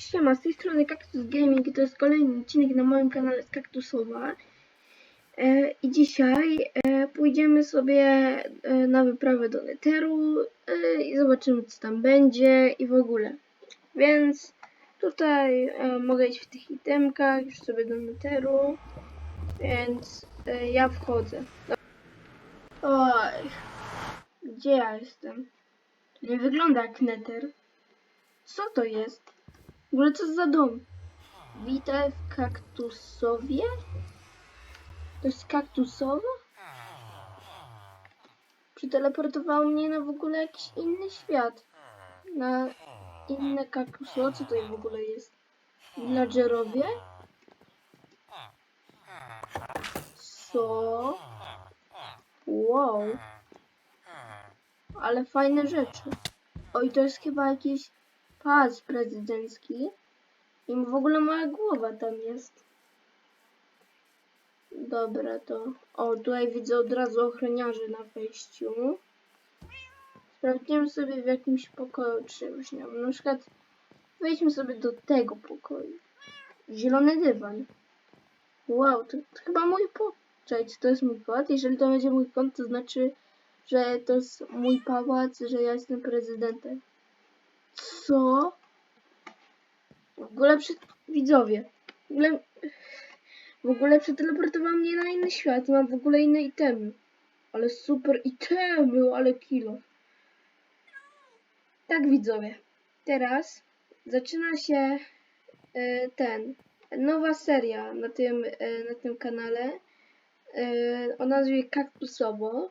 Siema, z tej strony Kaktus Gaming to jest kolejny odcinek na moim kanale z Kaktusowa. E, I dzisiaj e, pójdziemy sobie e, na wyprawę do Netheru e, i zobaczymy co tam będzie i w ogóle. Więc tutaj e, mogę iść w tych itemkach już sobie do Netheru, więc e, ja wchodzę. Oj, gdzie ja jestem? Nie wygląda jak Nether. Co to jest? W ogóle co za dom? Witaj w kaktusowie? To jest kaktusowa? Przeteleportowało mnie na w ogóle jakiś inny świat. Na inne kaktusy. O co to w ogóle jest? Villagerowie? Co? Wow. Ale fajne rzeczy. Oj, to jest chyba jakiś pas prezydencki. I w ogóle moja głowa tam jest. Dobra, to... O, tutaj widzę od razu ochroniarzy na wejściu. Sprawdzimy sobie w jakimś pokoju czymś, nie wiem, na przykład wejdźmy sobie do tego pokoju. Zielony dywan. Wow, to, to chyba mój pokój. Czekajcie, to jest mój pałac. Jeżeli to będzie mój kąt, to znaczy, że to jest mój pałac, że ja jestem prezydentem. Co? W ogóle przed... Widzowie. W ogóle... W ogóle przeteleportował mnie na inny świat. Mam w ogóle inne itemy. Ale super itemy, ale kilo. Tak widzowie. Teraz zaczyna się e, ten nowa seria na tym, e, na tym kanale e, o nazwie Kaktusowo.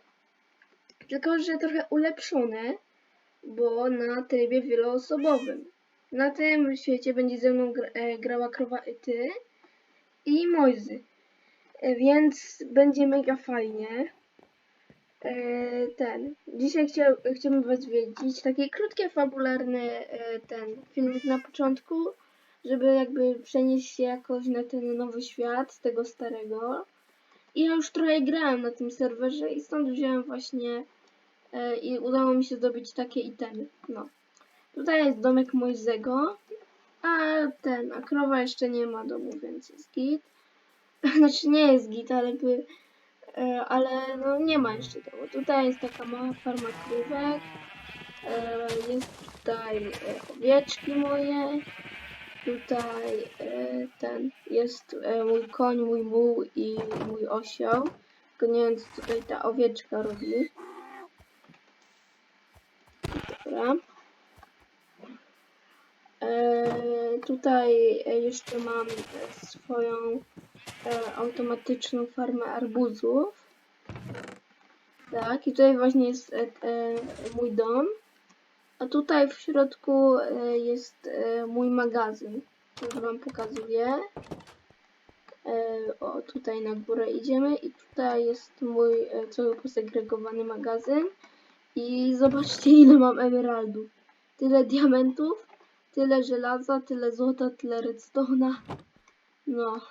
Tylko, że trochę ulepszone, bo na trybie wieloosobowym. Na tym świecie będzie ze mną gra, e, grała krowa ty i Mojzy. E, więc będzie mega fajnie. E, ten. Dzisiaj chciał, chciałbym was wiedzieć. Taki krótki, fabularny e, ten filmik na początku, żeby jakby przenieść się jakoś na ten nowy świat z tego starego. I ja już trochę grałem na tym serwerze i stąd wziąłem właśnie i udało mi się zdobyć takie itemy. No. Tutaj jest domek Mojzego, a ten, a krowa jeszcze nie ma domu, więc jest git. Znaczy nie jest git, ale by, e, ale no nie ma jeszcze domu. Tutaj jest taka mała farma krówek, e, jest tutaj e, owieczki moje, tutaj e, ten, jest e, mój koń, mój muł i mój osioł. Tylko nie wiem co tutaj ta owieczka robi. Dobra. E, tutaj jeszcze mam swoją e, automatyczną farmę arbuzów. Tak, i tutaj właśnie jest e, e, mój dom. A tutaj w środku e, jest e, mój magazyn. Już wam pokazuję. E, o, tutaj na górę idziemy i tutaj jest mój e, cały posegregowany magazyn. I zobaczcie ile mam emeraldów. Tyle diamentów, tyle żelaza, tyle złota, tyle redstone'a. No.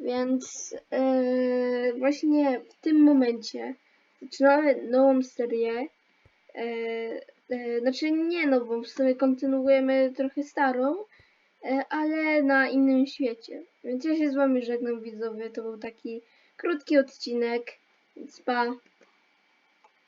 Więc e, właśnie w tym momencie zaczynamy nową serię. E, e, znaczy nie nową, w sumie kontynuujemy trochę starą, e, ale na innym świecie. Więc ja się z wami żegnam widzowie. To był taki krótki odcinek. Więc pa.